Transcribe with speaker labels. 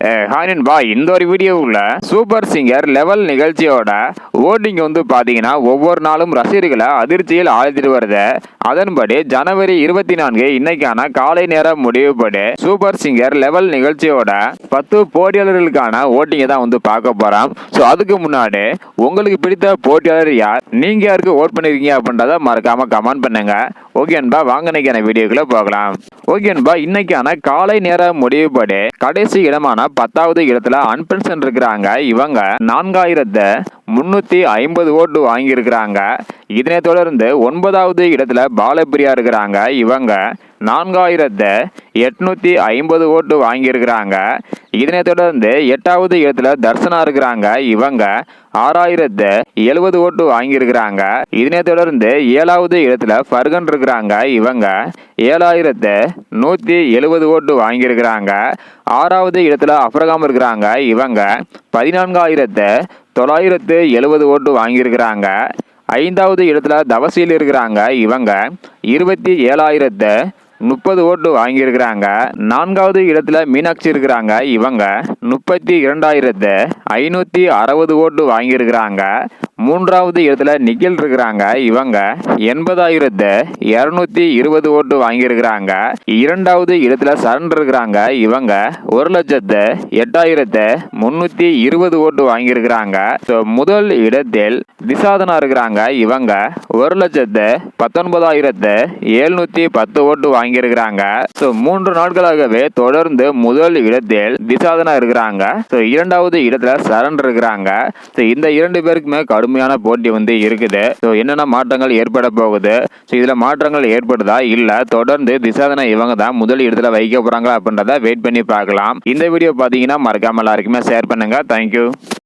Speaker 1: Hi நண்பா இந்த ஒரு வீடியோவில் சூப்பர் சிங்கர் லெவல் நிகழ்ச்சியோட ஓட்டிங் வந்து பார்த்தீங்கன்னா ஒவ்வொரு நாளும் ரசிகர்களை அதிர்ச்சியில் ஆழ்த்திட்டு வருது. அதன்படி ஜனவரி இருபத்தி நான்கு இன்னைக்கான காலை நேர முடிவுப்படி சூப்பர் சிங்கர் லெவல் நிகழ்ச்சியோட பத்து போட்டியாளர்களுக்கான ஓட்டிங்கை தான் வந்து பார்க்க போகிறோம் ஸோ அதுக்கு முன்னாடி உங்களுக்கு பிடித்த போட்டியாளர் யார்? நீங்கள் யாருக்கு ஓட் பண்ணிருக்கீங்க அப்படின்றத மறக்காம கமெண்ட் பண்ணுங்க. ஓகே அன்பா வாங்க நினைக்கிற வீடியோக்குள்ள போகலாம். ஓகே அன்பா இன்னைக்கான காலை நேர முடிவுப்படி கடைசி இடமான பத்தாவது இடத்துல அன்பென்ஷன் இருக்கிறாங்க. இவங்க நான்காயிரத்து முந்நூற்றி ஐம்பது ஓட்டு வாங்கியிருக்கிறாங்க. இதனைத் தொடர்ந்து ஒன்பதாவது இடத்துல பாலப்பிரியா இருக்கிறாங்க. இவங்க நான்காயிரத்து எட்நூற்றி ஐம்பது ஓட்டு வாங்கியிருக்கிறாங்க. இதனை தொடர்ந்து எட்டாவது இடத்துல தர்சனா இருக்கிறாங்க. இவங்க ஆறாயிரத்து எழுபது ஓட்டு வாங்கியிருக்கிறாங்க. இதனை தொடர்ந்து ஏழாவது இடத்துல ஃபர்கன் இருக்கிறாங்க. இவங்க ஏழாயிரத்து நூற்றி எழுபது ஓட்டு வாங்கியிருக்கிறாங்க. ஆறாவது இடத்துல அப்ரகாம் இருக்கிறாங்க. இவங்க பதினான்காயிரத்து தொள்ளாயிரத்து எழுபது ஓட்டு வாங்கியிருக்கிறாங்க. ஐந்தாவது இடத்துல தவசியில் இருக்கிறாங்க. இவங்க இருபத்தி ஏழாயிரத்து முப்பது ஓட்டு வாங்கியிருக்கிறாங்க. நான்காவது இடத்துல மீனாட்சி இருக்கிறாங்க இவங்க. முப்பத்தி இரண்டாயிரத்து ஐநூற்றி அறுபது ஓட்டு வாங்கியிருக்கிறாங்க. மூன்றாவது இடத்துல நிக்கில் இருக்கிறாங்க இவங்க. எண்பதாயிரத்து இரநூத்தி இருபது ஓட்டு வாங்கியிருக்கிறாங்க. இரண்டாவது இடத்துல சரண் இருக்கிறாங்க இவங்க. ஒரு லட்சத்து எட்டாயிரத்து முன்னூற்றி இருபது ஓட்டு வாங்கியிருக்கிறாங்க. ஸோ முதல் இடத்தில் திசாதனா இருக்கிறாங்க இவங்க. ஒரு லட்சத்து பத்தொன்பதாயிரத்து எழுநூத்தி பத்து ஓட்டு வாங்கியிருக்கிறாங்க. ஸோ மூன்று நாட்களாகவே தொடர்ந்து முதல் இடத்தில் திசாதனா இருக்கிறாங்க. ஸோ இரண்டாவது இடத்துல சரண் இருக்கிறாங்க ஸோ இந்த இரண்டு பேருக்குமே கடுமையான போட்டி வந்து இருக்குது. ஸோ என்னென்ன மாற்றங்கள் ஏற்பட போகுது? ஸோ இதில் மாற்றங்கள் ஏற்படுதா? இல்லை தொடர்ந்து திசாதனை இவங்க தான் முதல் இடத்துல வைக்க போகிறாங்களா அப்படின்றத வெயிட் பண்ணி பார்க்கலாம். இந்த வீடியோ பார்த்தீங்கன்னா மறக்காம எல்லாருக்குமே ஷேர் பண்ணுங்க. தேங்க்யூ